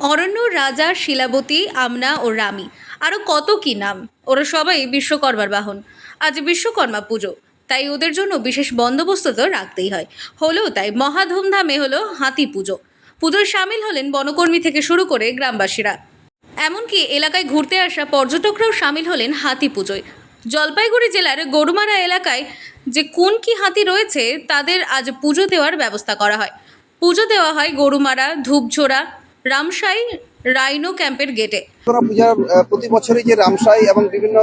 অরণ্য, রাজা, শিলাবতী, আমনা ও রামি। আরও কত কি নাম? ওরা সবাই বিশ্বকর্মার বাহন। আজ বিশ্বকর্মা পুজো। তাই ওদের জন্য বিশেষ বন্দোবস্ত তো রাখতেই হয়। হলেও তাই মহাধুমধামে হলো হাতি পুজো। পুজোয় সামিল হলেন বনকর্মী থেকে শুরু করে গ্রামবাসীরা। এমনকি এলাকায় ঘুরতে আসা পর্যটকরাও সামিল হলেন হাতি পুজোয়। জলপাইগুড়ি জেলার গরুমারা এলাকায় যে কোন কি হাতি রয়েছে, তাদের আজ পুজো দেওয়ার ব্যবস্থা করা হয়। পুজো দেওয়া হয় গরুমারা, ধূপঝোড়া রামসাই রাইনো ক্যাম্পের গেটে। পূজার প্রতি বছরই যে রামসাই এবং বিভিন্ন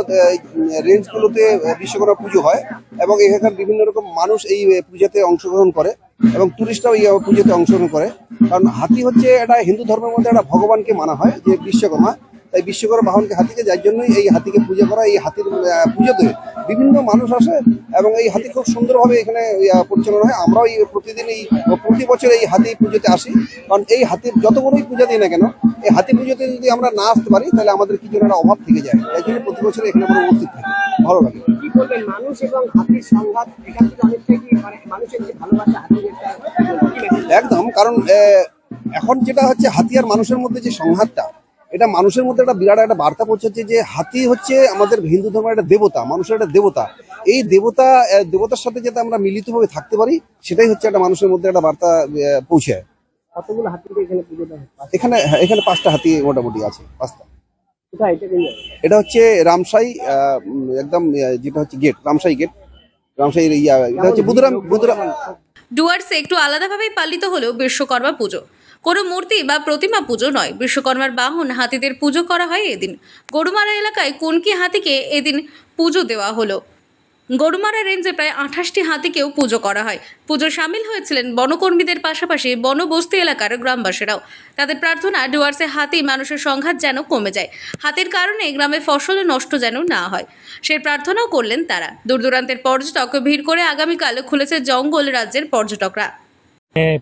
রেঞ্জগুলোতে বিশ্বকর্মা পুজো হয় এবং এখানকার বিভিন্ন রকম মানুষ এই পূজাতে অংশগ্রহণ করে এবং টুরিস্টরাও এই পুজোতে অংশগ্রহণ করে। কারণ হাতি হচ্ছে এটা হিন্দু ধর্মের মধ্যে একটা ভগবানকে মানা হয় যে বিশ্বকর্মা। তাই বিশ্বকর্মা বাহনকে হাতিকে, যার জন্যই এই হাতিকে পুজো করা, এই হাতির পুজোতে বিভিন্ন মানুষ আসে এবং এই হাতি খুব সুন্দরভাবে এখানে পরিচালনা হয়। আমরাও এই প্রতিদিন এই প্রতি বছর এই হাতি পুজোতে আসি। কারণ এই হাতির যত বড়ই পূজা দিই না কেন এই হাতি পুজোতে যদি আমরা না আসতে পারি তাহলে আমাদের কিছু একটা অভাব থেকে যায়। তাই জন্য প্রতি বছর এখানে আমরা উপস্থিত থাকি। ভালো লাগে। মানুষ এবং হাতির সংঘাত মানে মানুষের যে ভালোবাসা? একদম কারণ এখন যেটা হচ্ছে হাতিয়ার মানুষের মধ্যে যে সংঘাতটা এটা মানুষের মধ্যে একটা বিরাট একটা বার্তা পৌঁছাচ্ছে যে হাতি হচ্ছে আমাদের হিন্দু ধর্মের একটা দেবতা মানুষের একটা দেবতা। এই দেবতা দেবতার সাথে যাতে আমরা মিলিতভাবে থাকতে পারি সেটাই হচ্ছে একটা মানুষের মধ্যে একটা বার্তা আহ, পৌঁছায়। কতগুলো হাতিকে এখানে হয় এখানে পাঁচটা হাতি মোটামুটি আছে পাঁচটা। এটা হচ্ছে রামসাই আহ, একদম যেটা হচ্ছে গেট রামসাই গেট। রামসাই ইয়া এটা হচ্ছে বুধুরাম বুধুরাম। ডুয়ার্সে একটু আলাদাভাবেই পালিত হলেও বিশ্বকর্মা পুজো। কোনো মূর্তি বা প্রতিমা পুজো নয়। বিশ্বকর্মার বাহন হাতিদের পুজো করা হয় এদিন। গরুমারা এলাকায় কোনকি হাতিকে এদিন পুজো দেওয়া হলো? গরুমারা রেঞ্জে প্রায় আঠাশটি হাতিকেও পুজো করা হয়। পুজো সামিল হয়েছিলেন বনকর্মীদের পাশাপাশি বনবস্তি এলাকার গ্রামবাসীরাও। তাদের প্রার্থনা, ডুয়ার্সে হাতি মানুষের সংঘাত যেন কমে যায়। হাতির কারণে গ্রামে ফসল নষ্ট যেন না হয়। সেই প্রার্থনাও করলেন তারা। দূর দূরান্তের পর্যটক ভিড় করে আগামীকাল খুলেছে জঙ্গল রাজ্যের পর্যটকরা।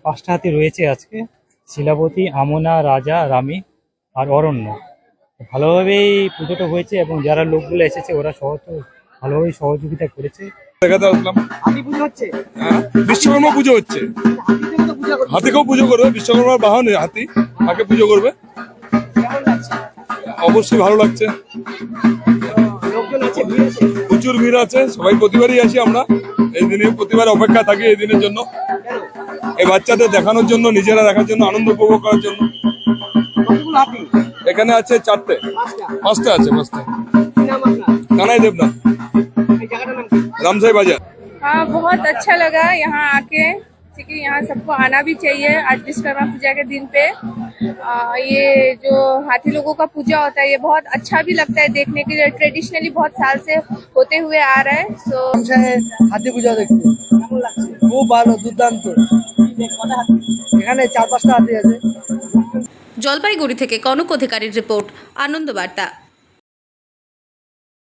পাঁচটা হাতি রয়েছে আজকে। শিলাবতী আমনা রাজা রামী আর অরণ্য। ভালোভাবেই পুজোটা হয়েছে এবং যারা লোকগুলো এসেছে ওরা সহ ভালোভাবেই সহযোগিতা করেছে। দেখাতে আসলাম? হ্যাঁ, বিশ্বকর্মা পুজো হচ্ছে। হাতিকেও পুজো করবে বিশ্বকর্মার বাহন হাতি। তাকে পুজো করবে? অবশ্যই ভালো লাগছে। তো লোকজন আছে প্রচুর ভিড় আছে সবাই প্রতিবারই আসি আমরা। এই দিনে প্রতিবার অপেক্ষা থাকি এই দিনের জন্য। এই বাচ্চাদের দেখানোর জন্য নিজেরা দেখার জন্য আনন্দ উপভোগ করার জন্য কতগুলো হাতি এখানে আছে চারটে পাঁচটা পাঁচটা আছে পাঁচটা কি নাম আপনার কানাই দেবনাথ এই জায়গাটার নাম কি রামসাই বাজার हाँ बहुत अच्छा लगा यहाँ आके क्योंकि यहाँ सबको आना भी चाहिए आज विश्वकर्मा पूजा के दिन पे आ, ये जो हाथी लोगों का पूजा होता है ये बहुत अच्छा भी लगता है देखने के लिए ट्रेडिशनली बहुत साल से होते हुए आ रहा है सो হাতি পূজা দেখতে কেমন লাগছে খুব এখানে চার পাঁচটা হাতি আছে। জলপাইগুড়ি থেকে কনক অধিকারীর রিপোর্ট আনন্দ বার্তা।